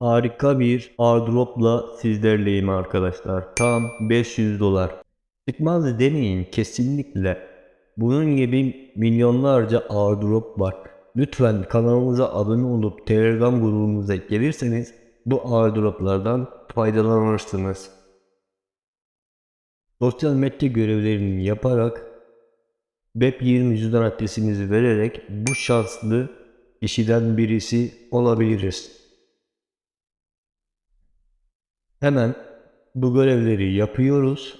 Harika bir airdropla sizlerleyim arkadaşlar. Tam 500 dolar. Çıkmaz demeyin kesinlikle. Bunun gibi milyonlarca airdrop var. Lütfen kanalımıza abone olup Telegram grubumuza gelirseniz bu airdroplardan faydalanırsınız. Sosyal medya görevlerini yaparak Web20 cüzdan adresinizi vererek bu şanslı kişiden birisi olabiliriz. Hemen bu görevleri yapıyoruz.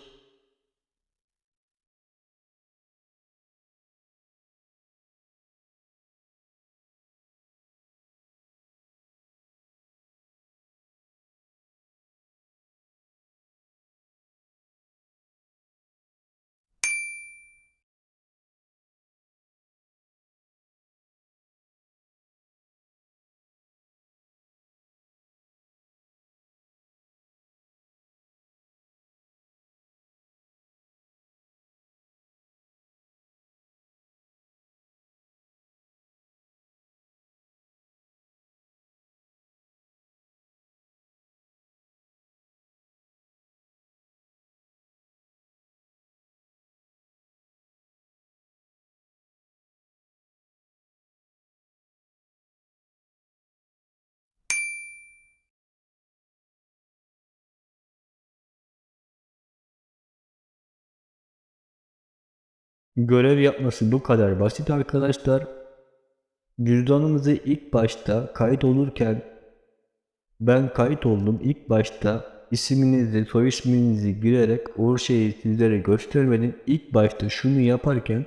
Görev yapması bu kadar basit arkadaşlar. Cüzdanımızı ilk başta kayıt olurken ben kayıt oldum. İlk başta isminizi, soy isminizi girerek o şeyi sizlere göstermedim. İlk başta şunu yaparken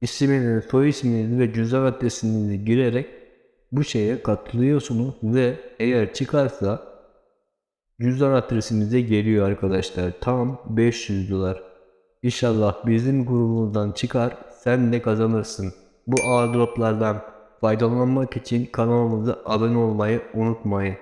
isminizi, soy isminizi ve cüzdan adresinizi girerek bu şeye katılıyorsunuz ve eğer çıkarsa cüzdan adresinize geliyor arkadaşlar. Tam 500 dolar. İnşallah bizim grubumuzdan çıkar, sen de kazanırsın. Bu airdroplardan faydalanmak için kanalımıza abone olmayı unutmayın.